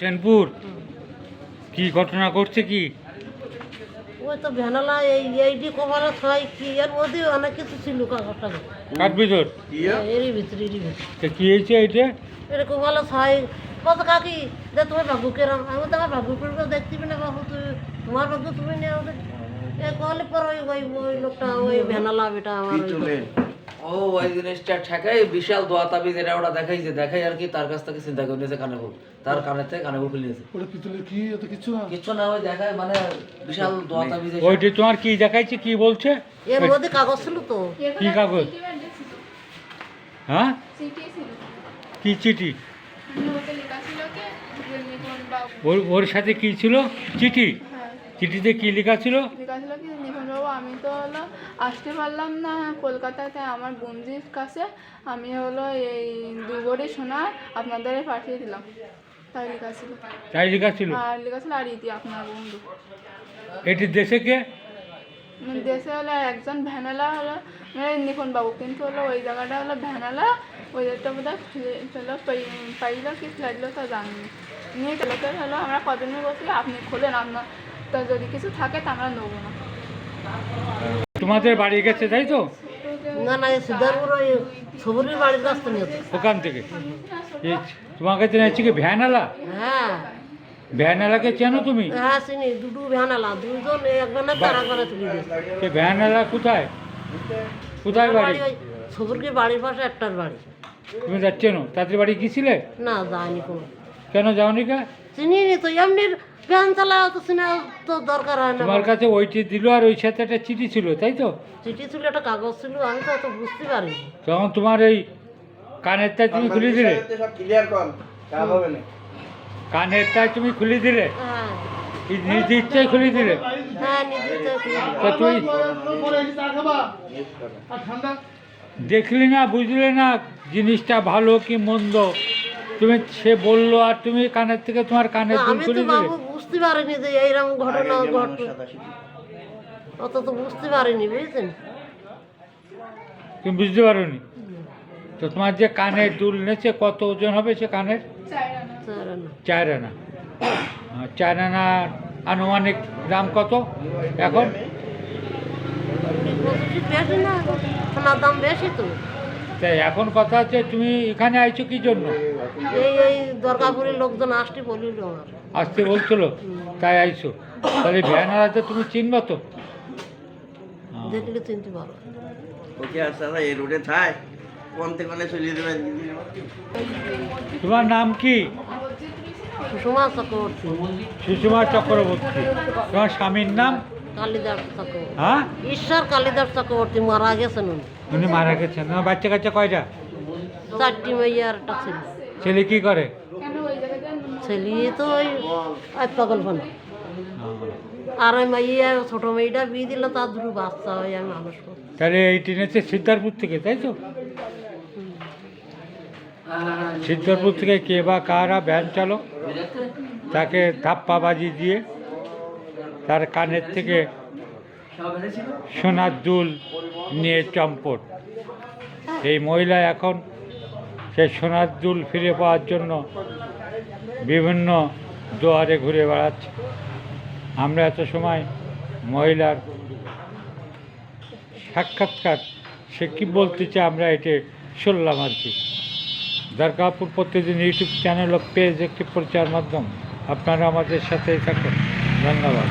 সেনপুর? কি ঘটনা করছে কি? ওই তো ভ্যানালা এই এইটি কভারে ছয় কি এর মধ্যে অনেক কিছু ছিল কাগজটা কাঠ ভিতর? এরই ভিতরে এরই ভিতরে। কি হয়েছে এটা এটা খুব ভালো ছয় কত কাকি যে তোমার বাবু কেরাম আমি তো আমার বাবু পেলে দেখতে না বাবু তুই তোমার বাবু তুমি নেও এ কলে পর ওই ওই ওই লোকটা ওই ভ্যানালা বেটা আমার ও ওই জিনিসটা ঠেকাই বিশাল দোয়া তাবিজ এটা ওটা দেখাইছে দেখাই আর কি তার কাছ থেকে চিন্তা করে নিয়েছে কানে ফুল। তার কানের থেকে কানে ফুল খুলে নিয়েছে ওটা পিতলের কি? এত কিছু না। কিছু না ওই দেখায় মানে বিশাল দোয়া তাবিজ ওইটা তোমার কি দেখাইছে কি বলছে? এর মধ্যে কাগজ ছিল তো। কি কাগজ? হ্যাঁ? কি চিঠি? যে ওর ওর সাথে কি ছিল? চিঠি? চিঠিতে কি লেখা ছিল? লেখা ছিল কি নিপুণ বাবু আমি তো হলো আসতে পারলাম না কলকাতাতে আমার বন্ধুর কাছে আমি হলো এই দু ভরি সোনা আপনাদের পাঠিয়ে দিলাম। তাই লেখা ছিল। তাই লেখা ছিল? আর লেখা ছিল আর ইতি আপনার বন্ধু। এটি দেশে কে? দেশে হলো একজন ভ্যানালা হলো মানে বাবু কিন্তু হলো ওই জায়গাটা হলো ভ্যানালা ওই জায়গাটা বোধ হয় পাইল কি ফেলল তা জানিনি নিয়ে হলো আমরা কদিনের বসে আপনি খোলেন আপনার তা যদি কিছু থাকে তা আমরা নেব না। তোমাদের বাড়ি গেছে তাই তো? না না সিদ্ধারপুর ওই সবুরির বাড়ির থেকে নিয়েছে ওখান থেকে। এই তোমার কাছে নিয়েছি কি ভ্যানালা হ্যাঁ। ভ্যানালাকে চেনো তুমি? হ্যাঁ চিনি দুটো ভ্যানালা দুইজন একজনের তার তুলে দিয়েছে সে ভ্যানালা কোথায়? কোথায় বাড়ি? সবুরকে বাড়ির পাশে একটার বাড়ি। তুমি যাচ্ছেন তাদের বাড়ি গেছিলে না যায়নি কোনো। কেন যাওনি কে? চিনি নি তো এমনি ভ্যান চালাও তো চিনা তো দরকার হয় না। তোমার কাছে ওইটি দিল আর ওই সাথে একটা চিঠি ছিল তাই তো? চিঠি ছিল একটা কাগজ ছিল আমি তো অত বুঝতে পারিনি। তখন তোমার এই কানের তাই তুমি খুলে দিলে? সব ক্লিয়ার কর কাজ হবে না। কানের তুমি খুলে দিলে? হ্যাঁ। এই ইচ্ছাই খুলে দিলে? হ্যাঁ নিজে তো তুই দেখলি না বুঝলে না জিনিসটা ভালো কি মন্দ? তুমি সে বলল আর তুমি কানের থেকে তোমার কানের দুল আমি তো খুলে দিলে? বাবু বুঝতে পারিনি যে এইরকম ঘটনা ঘটবে। অত তো বুঝতে পারিনি বুঝছেন? তুমি বুঝতে পারোনি? তো তোমার যে কানের দুল নেছে কত ওজন হবে সে কানের? স্যার না চার আনা। আহ, চার আনা আনুমানিক দাম কত এখন? প্রযুক্তি বেশি না সোনার দাম বেশি তো। তাই এখন কথা হচ্ছে তুমি এখানে আইছো কি জন্য? এই এই দরকারপুরের লোকজন আসতে বলিল আমার। আসতে বলছিল তাই আইছো। তাহলে ভ্যানারাতে তুমি চিনবা তো? দেখলে চিনতে পারো। ওকে আসা এই রোডে থাই কোন থেকে কোনে চলে দেবেন তোমার নাম কি? সুষমা চক্রবর্তী। সুষমা চক্রবর্তী। তোমার স্বামীর নাম? কালিদাস চক্রবর্তী। হ্যাঁ? ঈশ্বর কালিদাস চক্রবর্তী মারা গেছেন উনি। উনি মারা গেছেন। তোমার বাচ্চা কাচ্চা কয়টা? চারটি মেয়ে আর একটা ছেলে। ছেলে কি করে? ছেলে তো ওই পাগল ফানা আর ওই মেয়ে ছোট মেয়েটা বিয়ে দিল তার দুটো বাচ্চা হয় আমি মানুষ তাহলে এই টিনেছে সিদ্ধারপুর থেকে তাই তো? সিদ্ধারপুর থেকে কে বা কারা ভ্যান চালক তাকে ধাপ্পাবাজি দিয়ে তার কানের থেকে সোনার দুল নিয়ে চম্পট। এই মহিলা এখন সেই সোনার দুল ফিরে পাওয়ার জন্য বিভিন্ন দুয়ারে ঘুরে বেড়াচ্ছে। আমরা এত সময় মহিলার সাক্ষাৎকার, সে কী বলতে চায় আমরা এটি শুনলাম আর কি। দরগাপুর প্রতিদিন ইউটিউব চ্যানেল ও পেজ একটি প্রচার মাধ্যম। আপনারা আমাদের সাথেই থাকুন। ধন্যবাদ।